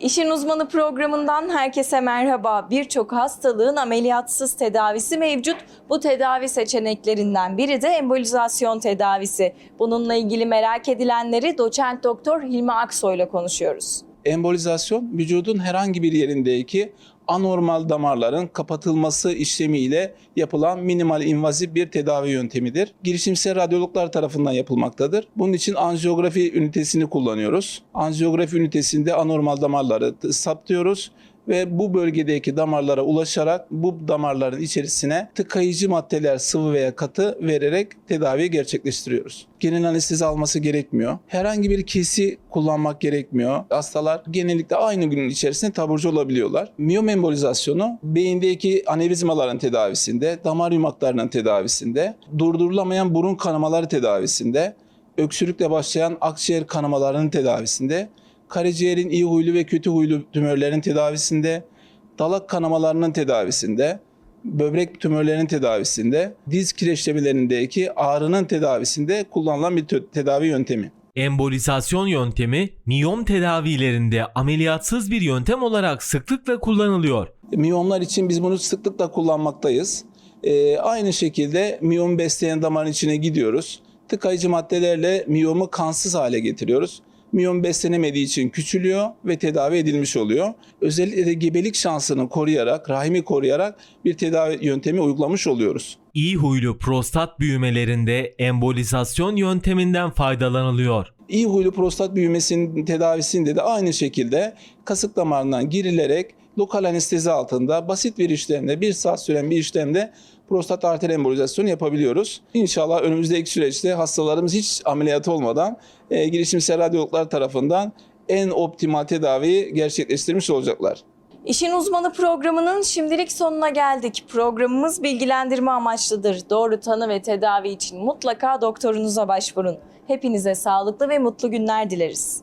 İşin Uzmanı programından herkese merhaba. Birçok hastalığın ameliyatsız tedavisi mevcut. Bu tedavi seçeneklerinden biri de embolizasyon tedavisi. Bununla ilgili merak edilenleri doçent doktor Hilmi Aksoy'la konuşuyoruz. Embolizasyon vücudun herhangi bir yerindeki anormal damarların kapatılması işlemiyle yapılan minimal invazif bir tedavi yöntemidir. Girişimsel radyologlar tarafından yapılmaktadır. Bunun için anjiyografi ünitesini kullanıyoruz. Anjiyografi ünitesinde anormal damarları saptıyoruz ve bu bölgedeki damarlara ulaşarak bu damarların içerisine tıkayıcı maddeler sıvı veya katı vererek tedavi gerçekleştiriyoruz. Genel anestezi alması gerekmiyor. Herhangi bir kesi kullanmak gerekmiyor. Hastalar genellikle aynı günün içerisinde taburcu olabiliyorlar. Miyom embolizasyonu beyindeki anevrizmaların tedavisinde, damar yumaklarının tedavisinde, durdurulamayan burun kanamaları tedavisinde, öksürükle başlayan akciğer kanamalarının tedavisinde, karaciğerin iyi huylu ve kötü huylu tümörlerin tedavisinde, dalak kanamalarının tedavisinde, böbrek tümörlerinin tedavisinde, diz kireçlemelerindeki ağrının tedavisinde kullanılan bir tedavi yöntemi. Embolizasyon yöntemi miyom tedavilerinde ameliyatsız bir yöntem olarak sıklıkla kullanılıyor. Miyomlar için biz bunu sıklıkla kullanmaktayız. Ee, aynı şekilde miyom besleyen damarın içine gidiyoruz. Tıkayıcı maddelerle miyomu kansız hale getiriyoruz. Miyom beslenemediği için küçülüyor ve tedavi edilmiş oluyor. Özellikle de gebelik şansını koruyarak, rahimi koruyarak bir tedavi yöntemi uygulamış oluyoruz. İyi huylu prostat büyümelerinde embolizasyon yönteminden faydalanılıyor. İyi huylu prostat büyümesinin tedavisinde de aynı şekilde kasık damarından girilerek lokal anestezi altında basit bir işlemle, bir saat süren bir işlemde prostat arter embolizasyonu yapabiliyoruz. İnşallah önümüzdeki süreçte hastalarımız hiç ameliyat olmadan e, girişimsel radyologlar tarafından en optimal tedaviyi gerçekleştirmiş olacaklar. İşin Uzmanı programının şimdilik sonuna geldik. Programımız bilgilendirme amaçlıdır. Doğru tanı ve tedavi için mutlaka doktorunuza başvurun. Hepinize sağlıklı ve mutlu günler dileriz.